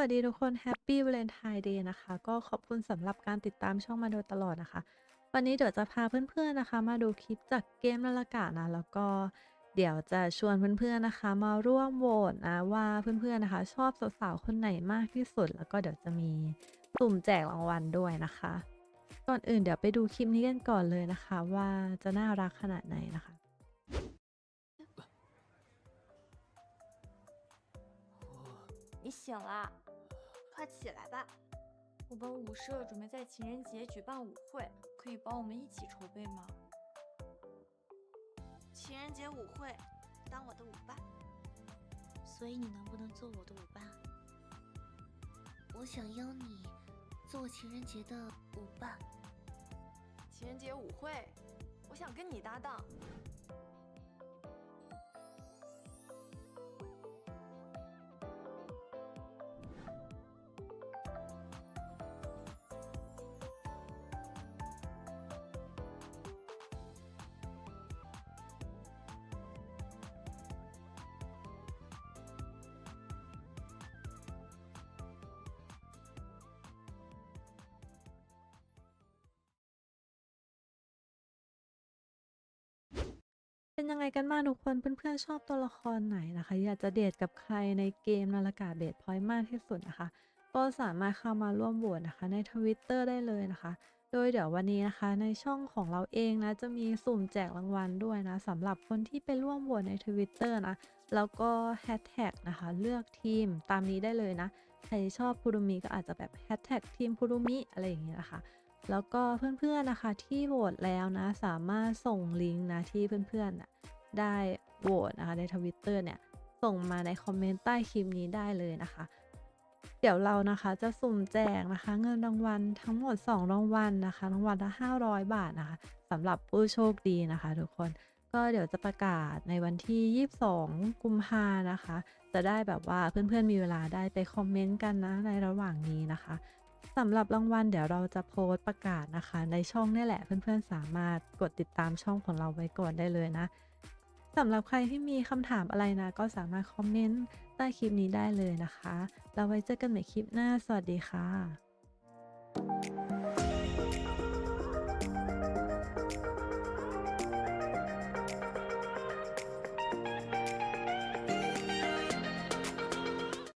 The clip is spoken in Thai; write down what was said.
วัสดีทุกคน Happy Valentine Day นะคะ ก็ขอบคุณสำหรับการติดตามช่องมาโดยตลอดนะคะ วันนี้เดี๋ยวจะพาเพื่อนๆนะคะ มาดูคลิปจากเกมนาฬิกานะ แล้วก็เดี๋ยวจะชวนเพื่อนๆนะคะ มาร่วมโหวตนะว่าเพื่อนๆนะคะ ชอบสาวๆคนไหนมากที่สุด แล้วก็เดี๋ยวจะมีสุ่มแจกรางวัลด้วยนะคะ ก่อนอื่นเดี๋ยวไปดูคลิปนี้กันก่อนเลยนะคะ ว่าจะน่ารักขนาดไหนนะคะ 你醒了，快 起来吧！我们舞社准备在情人节举办舞会，可以帮我们一起筹备吗？情人节舞会，当我的舞伴。所以你能不能做我的舞伴？我想邀你做我情人节的舞伴。情人节舞会，我想跟你搭档。 ยังไงกันบ้างทุกคนเพื่อนๆชอบตัวละครไหนนะคะ อยากจะเดทกับใครในเกมนาฬิกาเบดพอยต์มากที่สุดนะคะ ก็สามารถเข้ามาร่วมโหวตนะคะ ในทวิตเตอร์ได้เลยนะคะ โดยเดี๋ยววันนี้นะคะ ในช่องของเราเองนะ จะมีสุ่มแจกรางวัลด้วยนะสำหรับคนที่ไปร่วมโหวตในทวิตเตอร์นะ แล้วก็แฮชแท็กนะคะ เลือกทีมตามนี้ได้เลยนะ ใครชอบพูรุมิก็อาจจะแบบแฮชแท็กทีมพูรุมิอะไรอย่างเงี้ยนะคะแล้วก็เพื่อนๆนะคะที่โหวตแล้วนะสามารถส่งลิงก์นะที่เพื่อนๆน่ะ ได้โหวตนะคะในทวิตเตอร์เนี่ย ส่งมาในคอมเมนต์ใต้คลิปนี้ได้เลยนะคะ เดี๋ยวเรานะคะจะสุ่มแจกนะคะ เงินรางวัลทั้งหมด 2 รางวัลนะคะ รางวัลละ 500 บาทนะคะสำหรับผู้โชคดีนะคะทุกคนก็เดี๋ยวจะประกาศในวันที่ 22 กุมภานะคะ จะได้แบบว่าเพื่อนๆมีเวลาได้ไปคอมเมนต์กันนะในระหว่างนี้นะคะสำหรับรางวัลเดี๋ยวเราจะโพสต์ประกาศนะคะ ในช่องนี่แหละเพื่อนๆสามารถกดติดตามช่องของเราไว้ก่อนได้เลยนะ สำหรับใครที่มีคำถามอะไรนะ ก็สามารถคอมเมนต์ใต้คลิปนี้ได้เลยนะคะ เราไว้เจอกันใหม่คลิปหน้า สวัสดีค่ะ